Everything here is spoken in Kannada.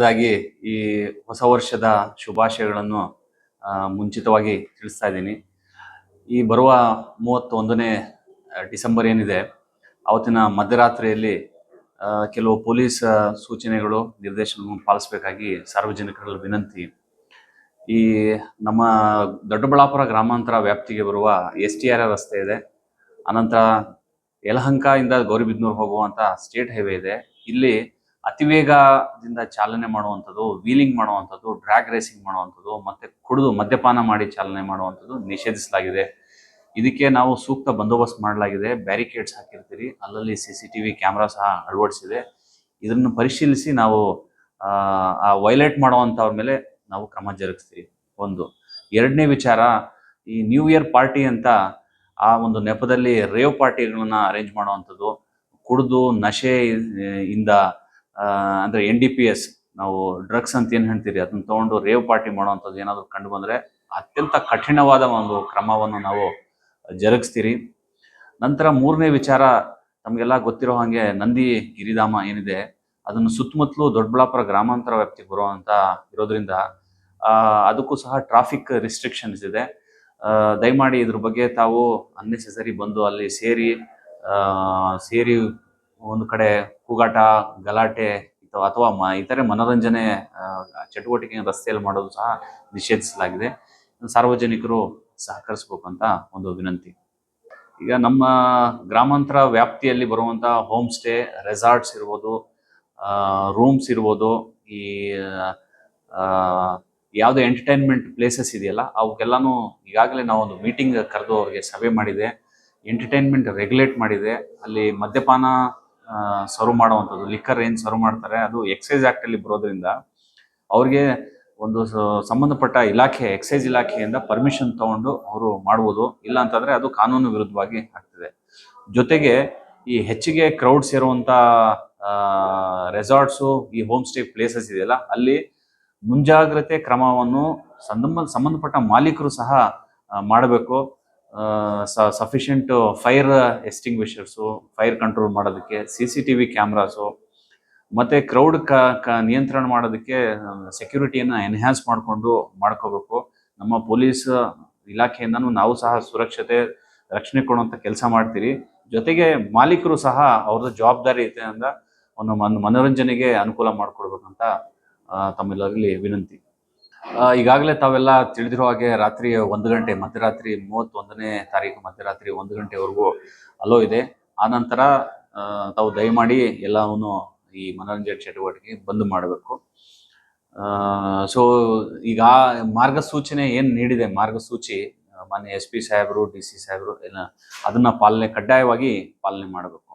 ಹಾಗಾಗಿ ಈ ಹೊಸ ವರ್ಷದ ಶುಭಾಶಯಗಳನ್ನು ಮುಂಚಿತವಾಗಿ ತಿಳಿಸ್ತಾ ಇದ್ದೀನಿ. ಈ ಬರುವ ಮೂವತ್ತೊಂದನೇ ಡಿಸೆಂಬರ್ ಏನಿದೆ, ಅವತ್ತಿನ ಮಧ್ಯರಾತ್ರಿಯಲ್ಲಿ ಕೆಲವು ಪೊಲೀಸ್ ಸೂಚನೆಗಳು, ನಿರ್ದೇಶನಗಳನ್ನು ಪಾಲಿಸಬೇಕಾಗಿ ಸಾರ್ವಜನಿಕರಲ್ಲಿ ವಿನಂತಿ. ಈ ನಮ್ಮ ದೊಡ್ಡಬಳ್ಳಾಪುರ ಗ್ರಾಮಾಂತರ ವ್ಯಾಪ್ತಿಗೆ ಬರುವ ಎಸ್ ಟಿ ಆರ್ ರಸ್ತೆ ಇದೆ. ಅನಂತರ ಯಲಹಂಕ ಇಂದ ಗೌರಿಬಿದನೂರು ಹೋಗುವಂತ ಸ್ಟೇಟ್ ಹೈವೇ ಇದೆ. ಇಲ್ಲಿ ಅತಿವೇಗದಿಂದ ಚಾಲನೆ ಮಾಡುವಂಥದ್ದು ವೀಲಿಂಗ್ ಮಾಡುವಂಥದ್ದು ಡ್ರ್ಯಾಗ್ ರೇಸಿಂಗ್ ಮಾಡುವಂಥದ್ದು ಮತ್ತೆ ಕುಡಿದು ಮದ್ಯಪಾನ ಮಾಡಿ ಚಾಲನೆ ಮಾಡುವಂಥದ್ದು ನಿಷೇಧಿಸಲಾಗಿದೆ. ಇದಕ್ಕೆ ನಾವು ಸೂಕ್ತ ಬಂದೋಬಸ್ತ್ ಮಾಡಲಾಗಿದೆ. ಬ್ಯಾರಿಕೇಡ್ಸ್ ಹಾಕಿರ್ತೀರಿ. ಅಲ್ಲಲ್ಲಿ C C T V camera ಸಹ ಅಳವಡಿಸಿದೆ. ಇದನ್ನು ಪರಿಶೀಲಿಸಿ ನಾವು ಆ, ವೈಲೇಟ್ ಮಾಡುವಂಥವ್ರ ಮೇಲೆ ನಾವು ಕ್ರಮ ಜರುಗಿಸ್ತೀವಿ. ಒಂದು. ಎರಡನೇ ವಿಚಾರ ಈ ನ್ಯೂ ಇಯರ್ ಪಾರ್ಟಿ ಅಂತ ಆ ಒಂದು ನೆಪದಲ್ಲಿ ರೇವ್ ಪಾರ್ಟಿಗಳನ್ನ ಅರೇಂಜ್ ಮಾಡುವಂಥದ್ದು. ಕುಡಿದು ನಶೆ ಇಂದ ಅಂದ್ರೆ ಎನ್ ಡಿ ಪಿ ಎಸ್ ನಾವು ಡ್ರಗ್ಸ್ ಅಂತ ಏನ್ ಹೇಳ್ತೀರಿ? ಅದನ್ನ ತಗೊಂಡು ರೇವ್ ಪಾರ್ಟಿ ಮಾಡುವಂಥದ್ದು ಏನಾದ್ರು ಕಂಡು ಬಂದ್ರೆ ಅತ್ಯಂತ ಕಠಿಣವಾದ ಒಂದು ಕ್ರಮವನ್ನು ನಾವು ಜರುಗಿಸ್ತೀರಿ. ನಂತರ ಮೂರನೇ ವಿಚಾರ ನಮಗೆಲ್ಲ ಗೊತ್ತಿರೋ ಹಾಗೆ ನಂದಿ ಗಿರಿಧಾಮ ಏನಿದೆ, ಅದನ್ನು ಸುತ್ತಮುತ್ತಲು ದೊಡ್ಡಬಳ್ಳಾಪುರ ಗ್ರಾಮಾಂತರ ವ್ಯಾಪ್ತಿಗೆ ಬರುವಂತ ಇರೋದ್ರಿಂದ ಅದಕ್ಕೂ ಸಹ ಟ್ರಾಫಿಕ್ ರಿಸ್ಟ್ರಿಕ್ಷನ್ಸ್ ಇದೆ. ದಯಮಾಡಿ ಇದ್ರ ಬಗ್ಗೆ ತಾವು ಅನ್ನೆಸೆಸರಿ ಬಂದು ಅಲ್ಲಿ ಸೇರಿ ಸೇರಿ ಒಂದು ಕಡೆ ಕೂಗಾಟ, ಗಲಾಟೆ ಅಥವಾ ಅಥವಾ ಇತರೆ ಮನೋರಂಜನೆ ಚಟುವಟಿಕೆ ರಸ್ತೆಯಲ್ಲಿ ಮಾಡೋದು ಸಹ ನಿಷೇಧಿಸಲಾಗಿದೆ. ಸಾರ್ವಜನಿಕರು ಸಹಕರಿಸಬೇಕು ಅಂತ ಒಂದು ವಿನಂತಿ. ಈಗ ನಮ್ಮ ಗ್ರಾಮಾಂತರ ವ್ಯಾಪ್ತಿಯಲ್ಲಿ ಬರುವಂತ ಹೋಮ್ ಸ್ಟೇ ರೆಸಾರ್ಟ್ಸ್ ಇರ್ಬೋದು ರೂಮ್ಸ್ ಇರ್ಬೋದು, ಈ ಯಾವುದೇ ಎಂಟರ್ಟೈನ್ಮೆಂಟ್ ಪ್ಲೇಸಸ್ ಇದೆಯಲ್ಲ, ಅವಕ್ಕೆಲ್ಲಾನು ಈಗಾಗಲೇ ನಾವು ಒಂದು ಮೀಟಿಂಗ್ ಕರೆದು ಅವ್ರಿಗೆ ಸಭೆ ಮಾಡಿದೆ. ಎಂಟರ್ಟೈನ್ಮೆಂಟ್ ರೆಗ್ಯುಲೇಟ್ ಮಾಡಿದೆ. ಅಲ್ಲಿ ಮದ್ಯಪಾನ ಸರ್ವ್ ಮಾಡುವಂಥದ್ದು. ಲಿಕ್ಕರ್ ಏನು ಸರ್ವ್ ಮಾಡ್ತಾರೆ, ಅದು ಎಕ್ಸೈಸ್ ಆ್ಯಕ್ಟಲ್ಲಿ ಬರೋದ್ರಿಂದ ಅವ್ರಿಗೆ ಒಂದು ಸಂಬಂಧಪಟ್ಟ ಇಲಾಖೆ ಎಕ್ಸೈಸ್ ಇಲಾಖೆಯಿಂದ ಪರ್ಮಿಷನ್ ತಗೊಂಡು ಅವರು ಮಾಡ್ಬೋದು. ಇಲ್ಲ ಅಂತಂದ್ರೆ ಅದು ಕಾನೂನು ವಿರುದ್ಧವಾಗಿ ಆಗ್ತದೆ. ಜೊತೆಗೆ ಈ ಹೆಚ್ಚಿಗೆ ಕ್ರೌಡ್ ಇರುವಂಥ ರೆಸಾರ್ಟ್ಸು ಈ ಹೋಮ್ ಸ್ಟೇ ಪ್ಲೇಸಸ್ ಇದೆಯಲ್ಲ, ಅಲ್ಲಿ ಮುಂಜಾಗ್ರತೆ ಕ್ರಮವನ್ನು ಸಂಬಂಧ ಸಂಬಂಧಪಟ್ಟ ಮಾಲೀಕರು ಸಹ ಮಾಡಬೇಕು. Sufficient fire extinguishers fire control ಮಾಡೋದಕ್ಕೆ C C T V cameras ಮತ್ತೆ ಕ್ರೌಡ್ ಕ ನಿಯಂತ್ರಣ ಮಾಡೋದಕ್ಕೆ ಸೆಕ್ಯೂರಿಟಿಯನ್ನು ಎನ್ಹ್ಯಾನ್ಸ್ ಮಾಡಿಕೊಂಡು ಮಾಡ್ಕೋಬೇಕು. ನಮ್ಮ ಪೊಲೀಸ್ ಇಲಾಖೆಯಿಂದನೂ ನಾವು ಸಹ ಸುರಕ್ಷತೆ ರಕ್ಷಣೆ ಕೊಡುವಂಥ ಕೆಲಸ ಮಾಡ್ತೀರಿ. ಜೊತೆಗೆ ಮಾಲೀಕರು ಸಹ ಅವ್ರದ್ದು ಜವಾಬ್ದಾರಿ ಇದೆ ಅಂದ ಒಂದು ಮನ್, ಮನೋರಂಜನೆಗೆ ಅನುಕೂಲ ಮಾಡಿಕೊಡ್ಬೇಕಂತ ತಮ್ಮೆಲ್ಲರಲ್ಲಿ ವಿನಂತಿ. ಈಗಾಗಲೇ ತಾವೆಲ್ಲ ತಿಳಿದಿರೋ ಹಾಗೆ ರಾತ್ರಿ ಒಂದು ಗಂಟೆ, ಮಧ್ಯರಾತ್ರಿ ಮೂವತ್ತೊಂದನೇ ತಾರೀಕು, ಮಧ್ಯರಾತ್ರಿ ಒಂದು ಗಂಟೆವರೆಗೂ ಅಲೋ ಇದೆ. ಆ ನಂತರ ತಾವು ದಯಮಾಡಿ ಎಲ್ಲವನ್ನು ಈ ಮನೋರಂಜನೆ ಚಟುವಟಿಕೆ ಬಂದ್ ಮಾಡಬೇಕು. ಸೊ ಈಗ ಮಾರ್ಗಸೂಚನೆ ಏನು ನೀಡಿದೆ? ಮಾರ್ಗಸೂಚಿ ಮಾನ್ಯ ಎಸ್ ಪಿ ಸಾಹೇಬರು, ಡಿ ಸಿ ಸಾಹೇಬರು ಎಲ್ಲ ಅದನ್ನ ಪಾಲನೆ ಕಡ್ಡಾಯವಾಗಿ ಪಾಲನೆ ಮಾಡಬೇಕು.